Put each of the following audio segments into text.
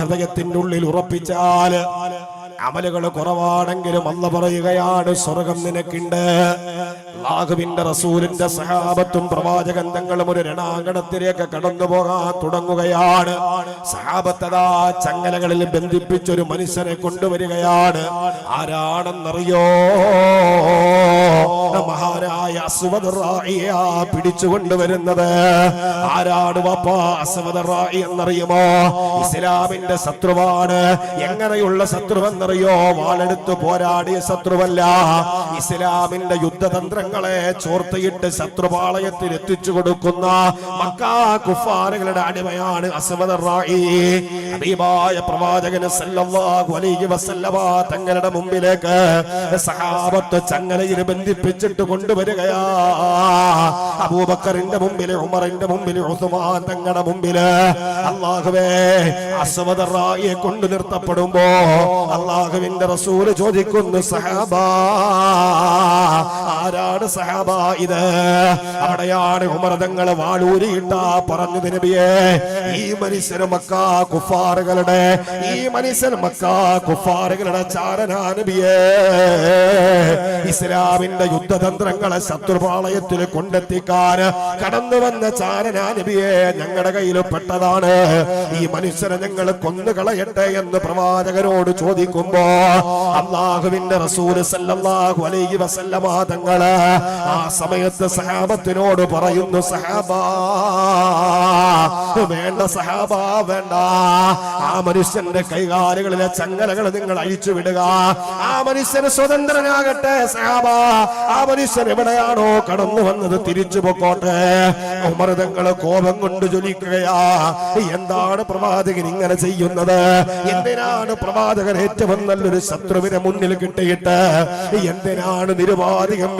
ഹൃദയത്തിന്റെ ഉള്ളിൽ ഉറപ്പിച്ചാൽ അമലുകൾ കുറവാണെങ്കിലും അല്ല പറയുകയാണ് സ്വർഗം നിനക്കുണ്ട്. അള്ളാഹുവിന്റെ റസൂലിന്റെ സഹാബത്തും പ്രവാചകൻ തങ്ങളും ഒരു രണാങ്കണത്തിലേക്ക് കടന്നു പോകാൻ തുടങ്ങുകയാണ്. സഹാബത്തതാ ചങ്ങലകളിൽ ബന്ധിപ്പിച്ചൊരു മനുഷ്യനെ കൊണ്ടുവരികയാണ്. ആരാണെന്നറിയോ? മഹാനായ അസ്വദ് റായിയാ പിടിച്ചു കൊണ്ടുവരുന്നത്. ആരാണ് വാപ്പാ എന്നറിയുമോ? ഇസ്ലാമിന്റെ ശത്രുവാണ്. എങ്ങനെയുള്ള ശത്രുവെന്നറിയോ? വാളെടുത്ത് പോരാടിയ ശത്രുവല്ല. ഇസ്ലാമിന്റെ യുദ്ധതന്ത്രങ്ങളെ ചോർത്തിയിട്ട് ശത്രുപാളയത്തിൽ എത്തിച്ചു കൊടുക്കുന്ന മക്കാ കുഫാറുകളുടെ അടിമയാണ് പ്രവാചകന് തങ്ങളുടെ മുമ്പിലേക്ക് സഹാബത്ത് ചങ്ങലയിൽ ബന്ധിപ്പിച്ചിട്ട് കൊണ്ടുവരികയാ. അബൂബക്കറിന്റെ മുമ്പിൽ ഉമറിന്റെ മുമ്പിൽ ഉസ്മാൻ തങ്ങളുടെ മുമ്പിൽ. അള്ളാഹുവേ അസവദറായിയെ കൊണ്ടു നിർത്തപ്പെടുമ്പോ അള്ളാഹുവിന്റെ റസൂൽ ചോദിക്കുന്നു സഹാബ ആരാണ് സഹാബ ഇത്. അവിടെയാണ് ഉമർദങ്ങൾ വാളൂരിയിട്ട പറഞ്ഞു നബിയെ ഈ മനുഷ്യർ മക്ക കുഫാറുകളുടെ ഈ മനുഷ്യർ മക്ക കുഫാറുകളുടെ ചാരനാ നബിയെ. ഇസ്ലാമിന്റെ യുദ്ധതന്ത്രങ്ങളെ ശത്രുപാളയത്തിൽ കൊണ്ടെത്തിക്കാൻ കടന്നു വന്ന ചാരനാ നബിയെ ഞങ്ങളുടെ കയ്യിൽ പെട്ടതാണ്. ഈ മനുഷ്യരെ ഞങ്ങൾ കൊന്നുകളയട്ടെ എന്ന് പ്രവാചകരോട് ചോദിക്കുമ്പോ അള്ളാഹുവിന്റെ റസൂൽ സല്ലല്ലാഹു അലൈഹി വസല്ലമ തങ്ങൾ ആ സമയത്ത് സഹാബത്തിനോട് പറയുന്നു സഹാബ വേണ്ട സഹാബ വേണ്ട. ആ മനുഷ്യന്റെ കൈകാലുകളിലെ ചങ്ങലകൾ നിങ്ങൾ അഴിച്ചു വിടുക. ആ മനുഷ്യന് സ്വതന്ത്രനാകട്ടെ സഹാബ. ആ മനുഷ്യൻ എവിടെയാണോ കടന്നു വന്നത് തിരിച്ചു പൊക്കോട്ടെ. ഉമർതങ്ങൾ കോപം കൊണ്ട് ജ്വലിക്കുകയാ. എന്താണ് പ്രവാചകൻ ഇങ്ങനെ ചെയ്യുന്നത്? എന്തിനാണ് പ്രവാചകൻ ഏറ്റവും നല്ലൊരു ശത്രുവിനെ മുന്നിൽ കിട്ടിയിട്ട്? എന്തിനാണ് നിരുപാധികം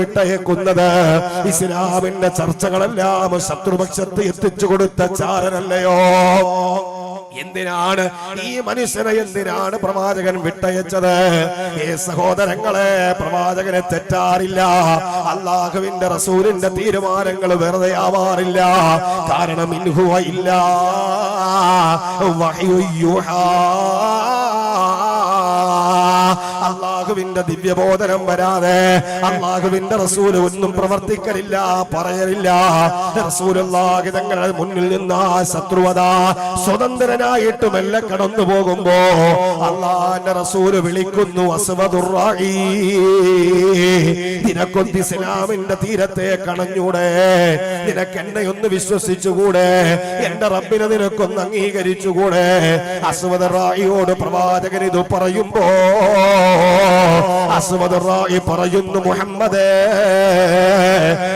വിട്ടയക്കുന്നത് ഇസ്ലാമിന്റെ ചർച്ചകളെല്ലാം ശത്രുപക്ഷത്ത് എത്തിച്ചു കൊടുത്ത ചാരനല്ലയോ? എന്തിനാണ് ഈ മനുഷ്യനെ എന്തിനാണ് പ്രവാചകൻ വിട്ടയച്ചത്? ഏ സഹോദരങ്ങളെ പ്രവാചകനെ തെറ്റാറില്ല. അള്ളാഹുവിന്റെ റസൂലിന്റെ തീരുമാനങ്ങൾ വെറുതെ ആവാറില്ല. കാരണം ഇൻഹുവ ഇല്ല അള്ളാഹുവിന്റെ ദിവ്യബോധനം വരാതെ അള്ളാഹുവിന്റെ റസൂൽ ഒന്നും പ്രവർത്തിക്കലില്ല പറയലില്ല. റസൂലുള്ളാഹി തങ്ങളുടെ മുന്നിൽ നിന്ന് ആ ശത്രുവത സ്വതന്ത്രനായിട്ട് മെല്ലെ കടന്നു പോകുമ്പോ അള്ളാന്റെ റസൂൽ വിളിക്കുന്നു അസ്വദുറായി നിനക്കൊന്ന് ഇസ്ലാമിന്റെ തീരത്തെ കണഞ്ഞൂടെ നിനക്ക് എന്നെ ഒന്ന് വിശ്വസിച്ചുകൂടെ? എന്റെ റബ്ബിനെ നിനക്കൊന്ന് അംഗീകരിച്ചുകൂടെ? അസ്വദ് റായിയോട് പ്രവാചകൻ ഇത് പറയുമ്പോ പറയുന്നു മുഹമ്മദേ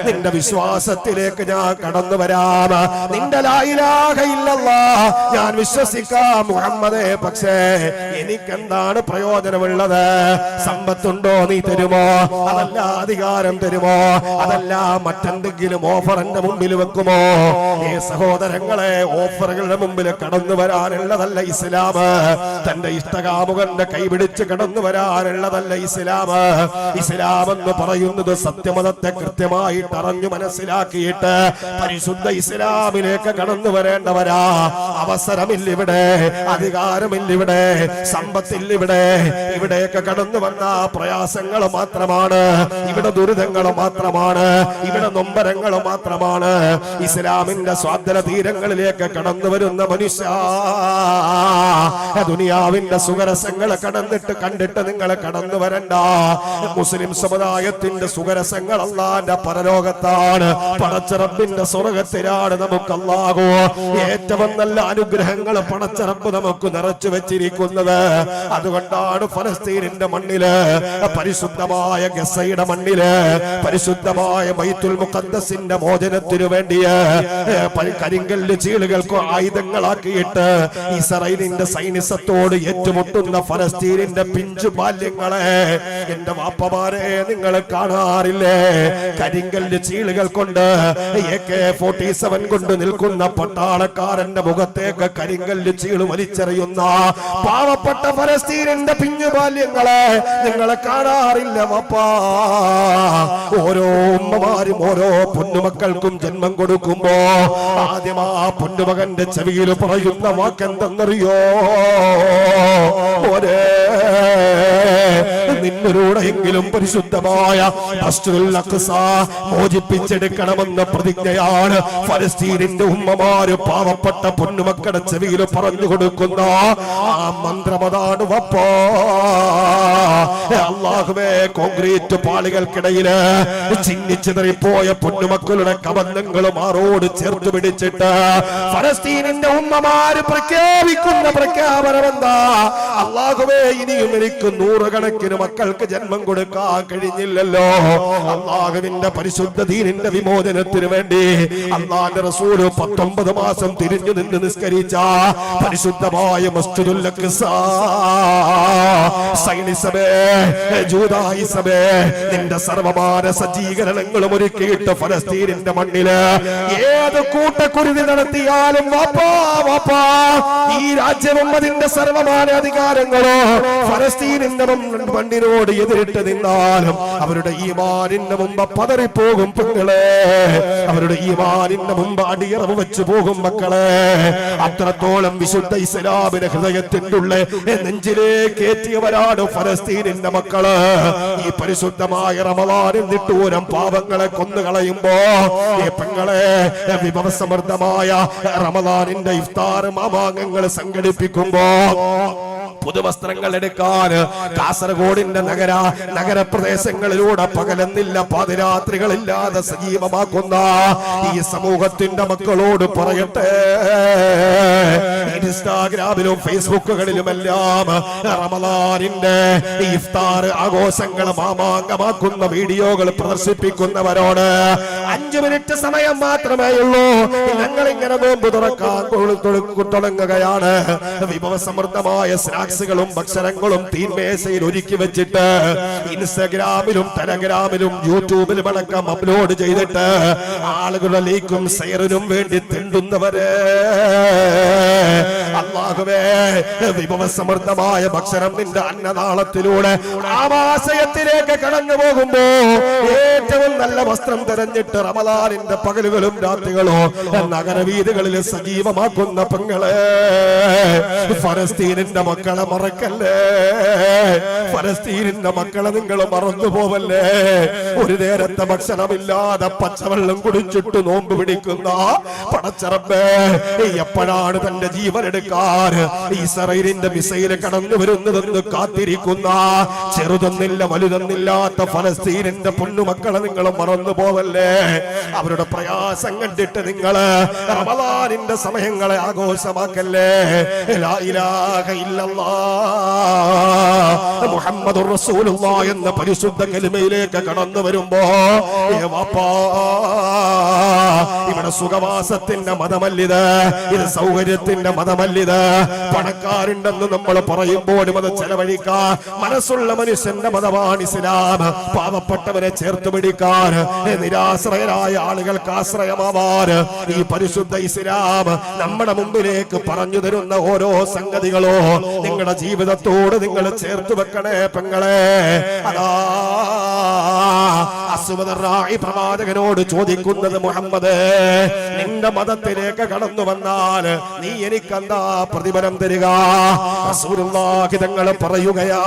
നിന്റെ വിശ്വാസത്തിലേക്ക് ഞാൻ കടന്നു വരാം. നിന്റെ ലായിലാകയില്ലല്ല ഞാൻ വിശ്വസിക്കാം മുഹമ്മദേ. പക്ഷേ എനിക്കെന്താണ് പ്രയോജനമുള്ളത്? സമ്പത്തുണ്ടോ നീ തരുമോ? അതല്ല അധികാരം തരുമോ? അതല്ല മറ്റെന്തെങ്കിലും ഓഫർ എന്റെ മുമ്പിൽ വെക്കുമോ? ഈ സഹോദരങ്ങളെ ഓഫറുകളുടെ മുമ്പിൽ കടന്നു വരാനുള്ളതല്ല ഇസ്ലാം. തന്റെ ഇഷ്ടകാമുകന്റെ കൈപിടിച്ച് കടന്നു വരാനുള്ളതല്ല ഇസ്ലാം ഇസ്ലാം എന്ന് പറയുന്നത് സത്യമതത്തെ കൃത്യമായിട്ട് അറിഞ്ഞു മനസ്സിലാക്കിയിട്ട് പരിശുദ്ധ ഇസ്ലാമിലേക്ക് കടന്നു വരേണ്ടവരാ അവസരമില്ല ഇവിടെ അധികാരമില്ല ഇവിടെ ഇവിടെയൊക്കെ കടന്നു വന്ന പ്രയാസങ്ങൾ മാത്രമാണ് ഇവിടെ ദുരിതങ്ങൾ മാത്രമാണ് ഇവിടെ നൊമ്പരങ്ങൾ മാത്രമാണ് ഇസ്ലാമിന്റെ സ്വാതന്ത്ര്യ തീരങ്ങളിലേക്ക് കടന്നു വരുന്ന മനുഷ്യ ദുനിയാവിന്റെ സുഖരസങ്ങൾ കടന്നിട്ട് കണ്ടിട്ട് നിങ്ങളെ കടന്നു വരണ്ട. മുസ്ലിം സമുദായത്തിന്റെ സുഖരസങ്ങൾ അള്ളാന്റെ പരലോകത്താണ്. പണച്ചറപ്പിന്റെ സ്വർഗത്തിലാണ് നമുക്ക് അല്ലാഹു ഏറ്റവും നല്ല അനുഗ്രഹങ്ങൾ പണച്ചറപ്പ് നമുക്ക് നിറച്ചു വെച്ചിരിക്കുന്നത്. അതുകൊണ്ടാണ് ഫലസ്തീനിന്റെ മണ്ണിൽ പരിശുദ്ധമായ ഗസയുടെ മണ്ണിൽ പരിശുദ്ധമായ ബൈത്തുൽ മുഖദ്ദസിന്റെ മോചനത്തിനു വേണ്ടിയ കരിങ്കല്ല് ചീളുകൾക്ക് ആയുധങ്ങളാക്കിയിട്ട് ഇസ്രൈലിന്റെ സൈനിസത്തോട് ഏറ്റുമുട്ടുന്ന ഫലസ്തീനിന്റെ പിഞ്ചു ബാല്യങ്ങളെ എന്റെ വാപ്പമാരെ നിങ്ങൾ കാണാറില്ലേ? കരിങ്കല്ല് ചീളുകൾ കൊണ്ട് എ കെ ഫോർട്ടി സെവൻ കൊണ്ട് നിൽക്കുന്ന പട്ടാളക്കാരന്റെ മുഖത്തേക്ക് കരിങ്കല്ല് ചീൾ വലിച്ചെറിയുന്ന പാവപ്പെട്ട ഫലസ്തീനിന്റെ പിഞ്ഞു ബാല്യങ്ങളെ നിങ്ങളെ കാണാറില്ല വാപ്പാ. ഓരോ ഉമ്മമാരും ഓരോ പൊന്നുമക്കൾക്കും ജന്മം കൊടുക്കുമ്പോ ആദ്യം ആ പൊന്നുമകന്റെ ചെവിയിൽ പറയുന്ന വാക്കെന്തെന്നറിയോ? ഒരേ നിന്നിലൂടെയെങ്കിലും പരിശുദ്ധമായ മോചിപ്പിച്ചെടുക്കണമെന്ന പ്രതിജ്ഞയാണ് ഫലസ്തീനിന്റെ ഉമ്മമാര് പാവപ്പെട്ട പൊന്നുമക്കടെ ചെവിയിൽ പറഞ്ഞു കൊടുക്കുന്ന ആ മന്ത്രമതാണ് അള്ളാഹുവേ കോൺക്രീറ്റ് പാളികൾക്കിടയിൽ ചിന്നിച്ചിതറിപ്പോയ പൊന്നുമക്കളുടെ കബന്ധങ്ങളും ആറോട് ചേർത്ത് പിടിച്ചിട്ട് ഫലസ്തീനിന്റെ ഉമ്മമാര് പ്രഖ്യാപിക്കുന്ന പ്രഖ്യാപനം എന്താ അള്ളാഹുവേ ഇനിയും എനിക്ക് നൂറുകണക്കിന് മക്കൾക്ക് ജന്മം കൊടുക്കാൻ കഴിഞ്ഞില്ലല്ലോ. അള്ളാഹുവിന്റെ പരിശുദ്ധ ദീനിന്റെ വിമോചനത്തിന് വേണ്ടി അള്ളാന്റെ റസൂൽ പത്തൊമ്പത് മാസം തിരിഞ്ഞു നിന്ന് നിസ്കരിച്ച പരിശുദ്ധമായ നിന്റെ സർവമാന സജ്ജീകരണങ്ങളും ഒരുക്കിയിട്ട് ഫലസ്തീനിന്റെ മണ്ണിൽ ഏത് കൂട്ടക്കുരുതി നടത്തിയാലും വാപ്പാ വാപ്പാ ഈ രാജ്യവും സർവമാന അധികാരങ്ങളോ ഫലസ്തീനിന്റെ മണ്ണ് മണ്ണിനോട് എതിരിട്ട് നിന്നാലും അവരുടെ ഈ ഈമാനിന്റെ മുമ്പ് പതറിപ്പോകും പെങ്ങളെ. അവരുടെ ഈ ഈമാനിന്റെ മുമ്പ് അടിയറവ് വെച്ചു പോകും മക്കളെ. അത്രത്തോളം വിശുദ്ധ ഇസ്ലാമിന്റെ ഹൃദയത്തിന്റെ ഉള്ളിൽ നെഞ്ചിലേക്ക് ഏറ്റിയവരാണ് ഫലസ്തീനിന്റെ മക്കൾ. ഈ പരിശുദ്ധമായ റമദാനിൽ നിട്ടൂരം പാവങ്ങളെ കൊന്നുകളയുമ്പോ ഈ പെങ്ങളെ വിഭവസമൃദ്ധമായ റമദാനിന്റെ ഇഫ്താർ മാമാങ്ങൾ സംഘടിപ്പിക്കുമ്പോ പുതുവസ്ത്രങ്ങൾ എടുക്കാൻ കാസർഗോഡിന്റെ നഗര നഗരപ്രദേശങ്ങളിലൂടെ പകലെന്നില്ല പാതിരാത്രികളില്ലാതെ സജീവമാക്കുന്ന ഈ സമൂഹത്തിന്റെ മക്കളോട് പറയട്ടെ. ഇൻസ്റ്റാഗ്രാമിലും ഫേസ്ബുക്കുകളിലും എല്ലാം ഈ ഇഫ്താർ ആഘോഷങ്ങൾ മാമാങ്കമാക്കുന്ന വീഡിയോകൾ പ്രദർശിപ്പിക്കുന്നവരോട് അഞ്ചു മിനിറ്റ് സമയം മാത്രമേ ഉള്ളൂ. ഞങ്ങൾ ഇങ്ങനെ നോമ്പ് തുറക്കാൻ തുടങ്ങുകയാണ് വിഭവ തുടങ്ങുകയാണ്. വിഭവസമൃദ്ധമായ സ്നാക്സുകളും ഭക്ഷണങ്ങളും തീൻമേശയിൽ ഒരുക്കി വെച്ചിട്ട് ഇൻസ്റ്റഗ്രാമിലും ടെലഗ്രാമിലും യൂട്യൂബിലും അടക്കം അപ്ലോഡ് ചെയ്തിട്ട് ആളുകളുടെ ലീക്കും സെയറിനും വേണ്ടി തിണ്ടുന്നവര്. അള്ളാഹുവേ വിഭവസമൃദ്ധമായ ഭക്ഷണം നിന്റെ അന്നനാളത്തിലൂടെ ആവാസയത്തിലേക്ക് കടന്നു പോകുമ്പോ ഏറ്റവും നല്ല വസ്ത്രം തെരഞ്ഞിട്ട് റമദാനിന്റെ പകലുകളും രാത്രികളും നഗരവീതികളിൽ സജീവമാക്കുന്ന പെങ്ങളെ. ഫലസ്തീനിന്റെ മക്കളെ മറക്കല്ലേ? ഫലസ്തീനിന്റെ മക്കളെ നിങ്ങൾ മറന്നു പോവല്ലേ? ഒരു നേരത്തെ ഭക്ഷണമില്ലാതെ പച്ചവെള്ളം കുടിച്ചിട്ട് നോമ്പ് പിടിക്കുന്ന പടച്ചറമ്പേ എപ്പോഴാണ് തന്റെ ജീവൻ എടുക്കാൻ ഇസ്രയേലിന്റെ മിസൈൽ കടന്നു വരുന്നതെന്ന് കാത്തിരിക്കുന്ന ചെറുതൊന്നില്ല വലുതൊന്നില്ലാത്ത ഫലസ്തീനിന്റെ പൊന്നുമക്കളെ നിങ്ങൾ മറന്നു പോവല്ലേ? അവരുടെ പ്രയാസം കണ്ടിട്ട് നിങ്ങൾ റമദാനിന്റെ സമയങ്ങളെ ആഘോഷമാക്കല്ലേ? ലാ ഇലാഹ ഇല്ലല്ലാഹ് മുഹമ്മദുർ റസൂലുള്ള എന്ന പരിശുദ്ധ കലിമയിലേക്ക് കടന്നു വരുമ്പോ ഇവിടെ സുഖവാസത്തിന്റെ മതമല്ലിത്. ഇത് സൗകര്യത്തിന്റെ മതമല്ലിത്. പണക്കാരുണ്ടെന്ന് നമ്മൾ പറയുമ്പോഴും അത് ചെലവഴിക്കാൻ മനസ്സുള്ള മനുഷ്യന്റെ മതമാണ് ഇസ്ലാം. പാവപ്പെട്ടവരെ ചേർത്ത് പിടിക്കാൻ നിരാശ്രയരായ ആളുകൾക്ക് ആശ്രയമാവാൻ ഈ പരിശുദ്ധ ഇസ്ലാം നമ്മുടെ മുമ്പിലേക്ക് പറഞ്ഞു തരുന്ന ഓരോ സംഗതികളോ നിങ്ങളുടെ ജീവിതത്തോട് നിങ്ങൾ ചേർത്ത് വെക്കണേ പെങ്ങളെ. അതാ പ്രവാചകനോട് ചോദിക്കുന്നത് മുഹമ്മദ് നിന്റെ മതത്തിലേക്ക് കടന്നു വന്നാൽ നീ എനിക്കെന്താ പ്രതിഫലം തരിക? റസൂലുള്ളാഹി തങ്ങൾ പറയുകയാ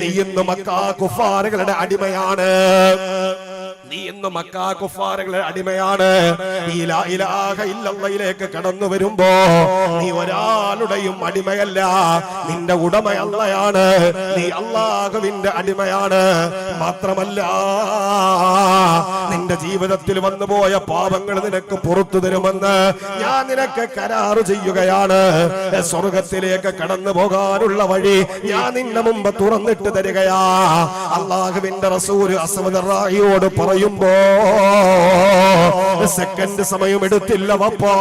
നീ ഇന്ന് മക്കാ കുഫാറുകളുടെ അടിമയാണ്. നീ ഇന്ന് മക്കാ കുഫാറുകളുടെ അടിമയാണ്. ഇലാഹ കടന്നു വരുമ്പോ നീ ഒരാളുടെയും അടിമയല്ല. നിന്റെ ഉടമ അള്ളയാണ്. നീ അള്ളാഹുവിന്റെ അടിമയാണ്. മാത്രമല്ല നിന്റെ ജീവിതത്തിൽ വന്നുപോയ പാപങ്ങൾ നിനക്ക് പുറത്തു തരുമെന്ന് ഞാൻ നിനക്ക് കരാറ് ചെയ്യുകയാണ്. സ്വർഗത്തിലേക്ക് കടന്നു പോകാനുള്ള വഴി ഞാൻ നിന്റെ മുമ്പ് തുറന്നിട്ട് തരികയാ. അള്ളാഹുവിന്റെ റസൂര് അസമദറായിയോട് പറയും പറയുമ്പോ സെക്കൻഡ് സമയം എടുത്തില്ല വപ്പാ.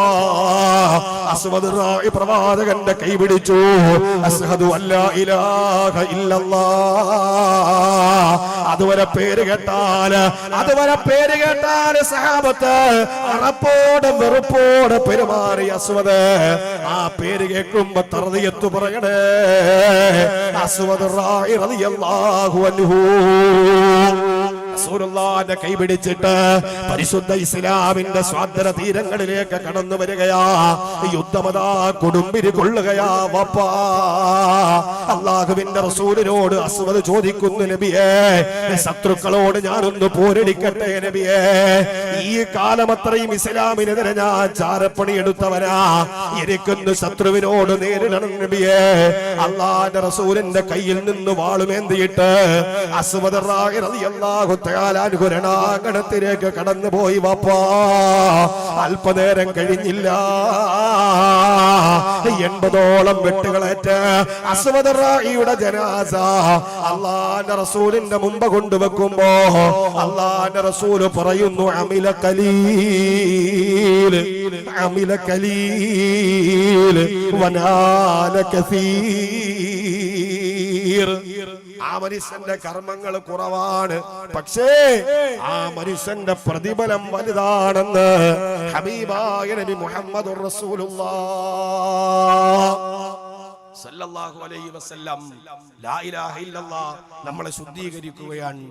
അസ്വദ് റായി പ്രവാചകന്റെ കൈ പിടിച്ചു. അസ്ഹദു അല്ലാ ഇലാഹ ഇല്ലല്ലാ അതുവരെ പേര് കേട്ടാൽ അതുവരെ പേര് കേട്ടാൽ സഹാബത്ത് അറപ്പോടെ വെറുപ്പോടെ പെരുമാറി അസ്വദ്. ആ പേര് കേൾക്കുമ്പോ തറതിയത്ത് പറയണേ. അസ്വദ് റായി റളിയല്ലാഹു അൻഹു. റസൂലുള്ളാഹിന്റെ കൈ പിടിച്ചിട്ട് പരിശുദ്ധ ഇസ്ലാമിന്റെ സ്വാതന്ത്ര്യ തീരങ്ങളിലേക്ക് കടന്നു വരികയാ. യുദ്ധമതാ കൊടുമ്പിരി കൊള്ളുകയാ വപ്പാ. അള്ളാഹുവിന്റെ റസൂലിനോട് അസ്വദ് ചോദിക്കുന്നു നബിയേ ശത്രുക്കളോട് ഞാനൊന്ന് പോരടിക്കട്ടെ നബിയേ. ഈ കാലം അത്രയും ഇസ്ലാമിനെതിരെ ഞാൻ ചാരപ്പണി എടുത്തവനാ. എനിക്കൊന്ന് ശത്രുവിനോട് നേരിടണം നബിയേ. അള്ളാന്റെ റസൂലിന്റെ കയ്യിൽ നിന്ന് വാളുമേന്തിയിട്ട് അസ്വദ് റാഹി തആല അൻഹു രണാങ്കണത്തിലേക്ക് കടന്നു പോയി വാപ്പാ. അല്പനേരം കഴിഞ്ഞില്ല. എൺപതോളം വെട്ടുകളേറ്റ് അസ്വദ് റാഹിയുടെ ജനാസ അള്ളാന്റെ റസൂലിന്റെ മുമ്പ് കൊണ്ടുവെക്കുമ്പോ അള്ളാന്റെ റസൂൽ പറയുന്നു അമില കലീൽ അമില കലീൽ വനാല കസീർ. ആ മനുഷ്യന്റെ കർമ്മങ്ങൾ കുറവാണ്. പക്ഷേ ആ മനുഷ്യന്റെ പ്രതിഫലം വലുതാണെന്ന് ഹബീബായ നബി മുഹമ്മദ് സല്ലല്ലാഹു അലൈഹി വസല്ലം. ലാ ഇലാഹ ഇല്ലല്ലാ നമ്മളെ ശുദ്ധീകരിക്കുകയാണ്.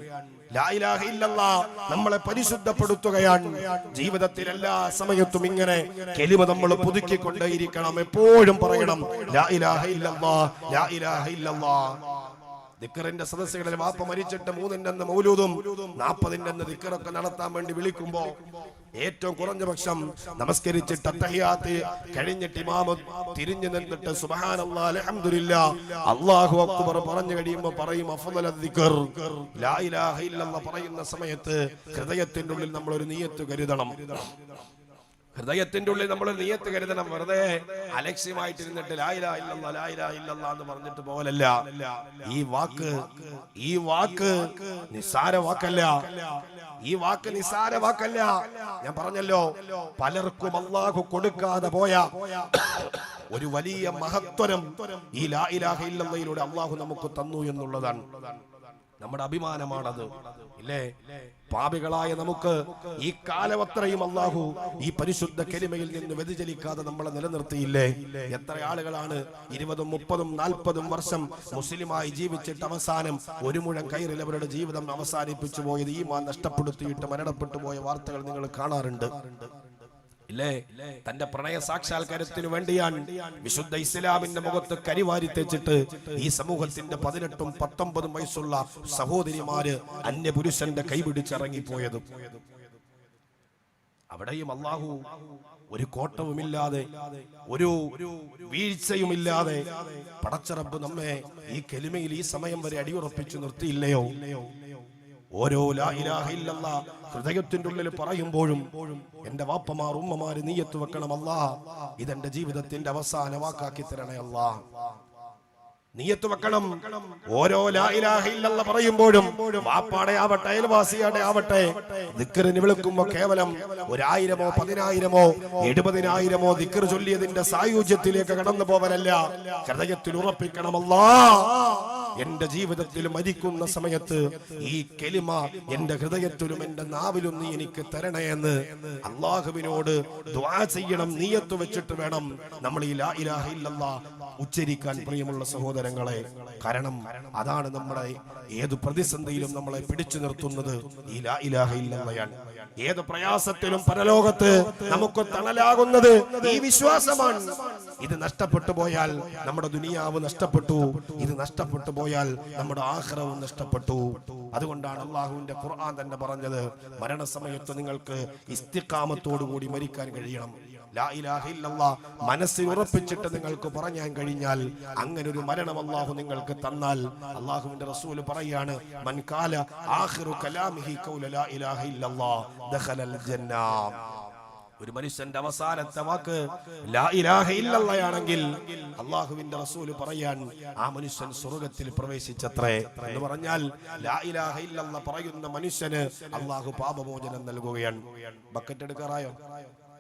ലാ ഇലാഹ ഇല്ലല്ലാ നമ്മളെ പരിശുദ്ധപ്പെടുത്തുകയാണ്. ജീവിതത്തിൽ എല്ലാ സമയത്തും ഇങ്ങനെ കെലിമ നമ്മൾ പുതുക്കിക്കൊണ്ടേയിരിക്കണം. എപ്പോഴും പറയണം ലാ ഇലാഹ ഇല്ലല്ലാ ലാ ഇലാഹ ഇല്ലല്ലാഹ്. ദിക്കറിന്റെ സദസ്സുകളിൽ വാപ്പ മരിച്ചിട്ട് മൂന്നിന്റെ അന്ന് മൗലൂദും നാൽപ്പതിന്റെ അന്ന് ദിക്കറൊക്കെ നടത്താൻ വേണ്ടി വിളിക്കുമ്പോ ഏറ്റവും കുറഞ്ഞ പക്ഷം നമസ്കരിച്ചിട്ട് അത്തഹിയാത്ത് കഴിഞ്ഞിട്ട് ഇമാമ തിരിഞ്ഞു നിന്നിട്ട് സുബ്ഹാനല്ലാഹ് അൽഹംദുലില്ലാ അല്ലാഹു അക്ബർ പറഞ്ഞു കഴിയുമ്പോൾ പറയും അഫ്ദൽ ലാ ഇലാഹ പറയുന്ന സമയത്ത് ഹൃദയത്തിന്റെ ഉള്ളിൽ നമ്മൾ ഒരു നീയത്ത് കരുതണം. ഹൃദയത്തിന്റെ ഉള്ളിൽ നമ്മൾ നീയത്ത് കരുതണം. വെറുതെ അലക്ഷ്യമായിട്ടിരുന്നിട്ട് ലായില ഇല്ലല്ല ലായില ഇല്ലല്ല എന്ന് പറഞ്ഞിട്ട് പോലല്ല ഈ വാക്ക് ഈ വാക്ക് നിസ്സാര വാക്കല്ല. ഈ വാക്ക് നിസ്സാര വാക്കല്ല. ഞാൻ പറഞ്ഞല്ലോ പലർക്കും അള്ളാഹു കൊടുക്കാതെ പോയ ഒരു വലിയ മഹത്വരം ഈ ലാ ഇലാഹ ഇല്ലല്ലയിലൂടെ അള്ളാഹു നമുക്ക് തന്നു എന്നുള്ളതാണ്. നമ്മുടെ അഭിമാനമാണത്. ഇല്ലേ? പാപികളായ നമുക്ക് ഈ കാലമത്രയും അള്ളാഹു ഈ പരിശുദ്ധ കെലിമയിൽ നിന്ന് വ്യതിചലിക്കാതെ നമ്മളെ നിലനിർത്തിയില്ലേ? എത്ര ആളുകളാണ് ഇരുപതും മുപ്പതും നാൽപ്പതും വർഷം മുസ്ലിമായി ജീവിച്ചിട്ട് അവസാനം ഒരു മുഴം കയറിൽ അവരുടെ ജീവിതം അവസാനിപ്പിച്ചു പോയത് ഈ മാ നഷ്ടപ്പെടുത്തിയിട്ട് മരണപ്പെട്ടു പോയ വാർത്തകൾ നിങ്ങൾ കാണാറുണ്ട്. ഇല്ലേ? തന്റെ പ്രണയ സാക്ഷാത്കാരത്തിന് വേണ്ടിയാണ് വിശുദ്ധ ഇസ്ലാമിന്റെ മുഖത്ത് കരിവാരി തെച്ചിട്ട് ഈ സമൂഹത്തിന്റെ പതിനെട്ടും പത്തൊമ്പതും വയസ്സുള്ള സഹോദരിമാര് അന്യപുരുഷന്റെ കൈപിടിച്ചിറങ്ങിപ്പോയത്. അവിടെയും അള്ളാഹു ഒരു കോട്ടവുമില്ലാതെ ഒരു വീഴ്ചയുമില്ലാതെ പടച്ചറബ് നമ്മെ ഈ കെലിമയിൽ ഈ സമയം വരെ അടിയുറപ്പിച്ചു നിർത്തിയില്ലയോ? ഓരോ ലാ ഇലാഹ ഇല്ലല്ലാ ഹൃദയത്തിന്റെ ഉള്ളിൽ പറയുമ്പോഴും എന്റെ വാപ്പമാർ ഉമ്മമാര് നീയത്ത് വെക്കണം ഇതെന്റെ ജീവിതത്തിന്റെ അവസാന വാക്കാക്കി തരണേ നീയത്ത് വെക്കണം. ഓരോ പറയുമ്പോഴും വാപ്പാടെ ആവട്ടെ അയൽവാസിയാടെ ആവട്ടെ ദിക്കറിന് വിളിക്കുമ്പോ കേവലം ഒരായിരമോ പതിനായിരമോ എഴുപതിനായിരമോ ദിക്കർ ചൊല്ലിയതിന്റെ സായുജ്യത്തിലേക്ക് കടന്നു പോവലല്ല. ഹൃദയത്തിൽ ഉറപ്പിക്കണമല്ലാ. എന്റെ ജീവിതത്തിൽ മരിക്കുന്ന സമയത്ത് ഈ കെലിമ എന്റെ ഹൃദയത്തിലും എന്റെ നാവിലും നീ എനിക്ക് തരണേ എന്ന് അള്ളാഹുവിനോട് ദ്വാ ചെയ്യണം നീയത്ത് വെച്ചിട്ട് വേണം നമ്മൾ ഈ ലാ ഇലാഹ ഇല്ലല്ലാ ഉച്ചരിക്കാൻ പ്രിയമുള്ള സഹോദരങ്ങളെ കാരണം അതാണ് നമ്മുടെ ഏത് പ്രതിസന്ധിയിലും നമ്മളെ പിടിച്ചു നിർത്തുന്നത്. ഈ ലാ ഇലാഹ ഏത് പ്രയാസത്തിലും പരലോകത്ത് നമുക്ക് തണലാകുന്നത് ഈ വിശ്വാസമാണ്. ഇത് നഷ്ടപ്പെട്ടു പോയാൽ നമ്മുടെ ദുനിയാവ് നഷ്ടപ്പെട്ടു. ഇത് നഷ്ടപ്പെട്ടു പോയാൽ നമ്മുടെ ആഹ്റവും നഷ്ടപ്പെട്ടു. അതുകൊണ്ടാണ് അള്ളാഹുവിന്റെ ഖുർആൻ തന്നെ പറഞ്ഞത് മരണസമയത്ത് നിങ്ങൾക്ക് ഇസ്തിക്കാമത്തോടു കൂടി മരിക്കാൻ കഴിയണം. മനസ്സിൽ ഉറപ്പിച്ചിട്ട് നിങ്ങൾക്ക് പറയാൻ കഴിഞ്ഞാൽ അങ്ങനെ ഒരു മരണം അള്ളാഹു നിങ്ങൾക്ക് തന്നാൽ. അള്ളാഹുവിന്റെ റസൂൽ പറയാണ് കലാമിഹി ലാ ഇലാഹ ഇല്ലല്ലാഹ് ഒരു മനുഷ്യന്റെ അവസാനത്തെ വാക്ക് ഇല്ലല്ലയാണെങ്കിൽ അള്ളാഹുവിന്റെ റസൂൽ പറയാൻ ആ മനുഷ്യൻ സ്വർഗത്തിൽ പ്രവേശിച്ചത്രേ എന്ന് പറഞ്ഞാൽ പറയുന്ന മനുഷ്യന് അള്ളാഹു പാപമോചനം നൽകുകയാണ്. ബക്കറ്റ് എടുക്കാറായോ?